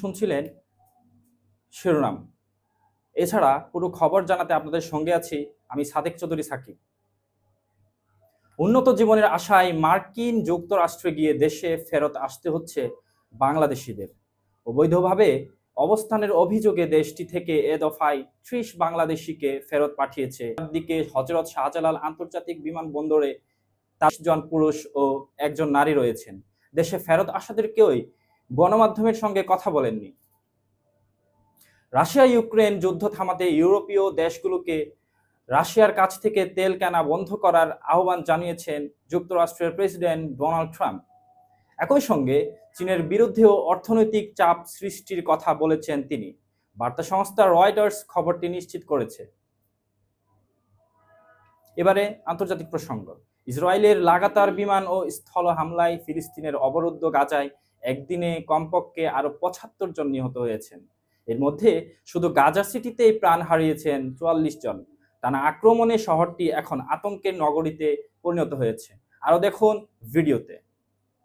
শুনছিলেন শিরোনাম। এছাড়া পুরো খবর জানাতে আপনাদের সঙ্গে আছি আমি সাদেক চৌধুরী সাকিব উন্নত জীবনের আশায় মার্কিন যুক্তরাষ্ট্রে গিয়ে দেশে ফেরত আসতে হচ্ছে বাংলাদেশিদের। অবৈধভাবে অবস্থানের অভিযোগে দেশটি থেকে এ দফায় ত্রিশ বাংলাদেশিকে ফেরত পাঠিয়েছে। দিকে হজরত শাহজালাল আন্তর্জাতিক বিমানবন্দরে তার জন পুরুষ ও একজন নারী রয়েছেন। দেশে ফেরত আসাদের কেউই গণমাধ্যমের সঙ্গে কথা বলেননি। রাশিয়া, ইউক্রেন যুদ্ধ থামাতে ইউরোপীয় দেশগুলোকে রাশিয়ার কাছ থেকে তেল কেনা বন্ধ করার আহ্বান জানিয়েছেন যুক্তরাষ্ট্রের প্রেসিডেন্ট ডোনাল্ড ট্রাম্প। একই সঙ্গে চীনের বিরুদ্ধেও অর্থনৈতিক চাপ সৃষ্টির কথা বলেছেন তিনি। বার্তা সংস্থা রয়টার্স খবরটি নিশ্চিত করেছে। এবারে আন্তর্জাতিক প্রসঙ্গ। ইসরায়েলের লাগাতার বিমান ও স্থল হামলায় ফিলিস্তিনের অবরুদ্ধ গাজায় একদিনে কমপক্ষে আরও পঁচাত্তর জন নিহত হয়েছেন। এর মধ্যে শুধু গাজা সিটিতেই প্রাণ হারিয়েছেন চুয়াল্লিশ জন। টানা আক্রমণে শহরটি এখন আতঙ্কের নগরীতে পরিণত হয়েছে। আরও দেখুন ভিডিওতে।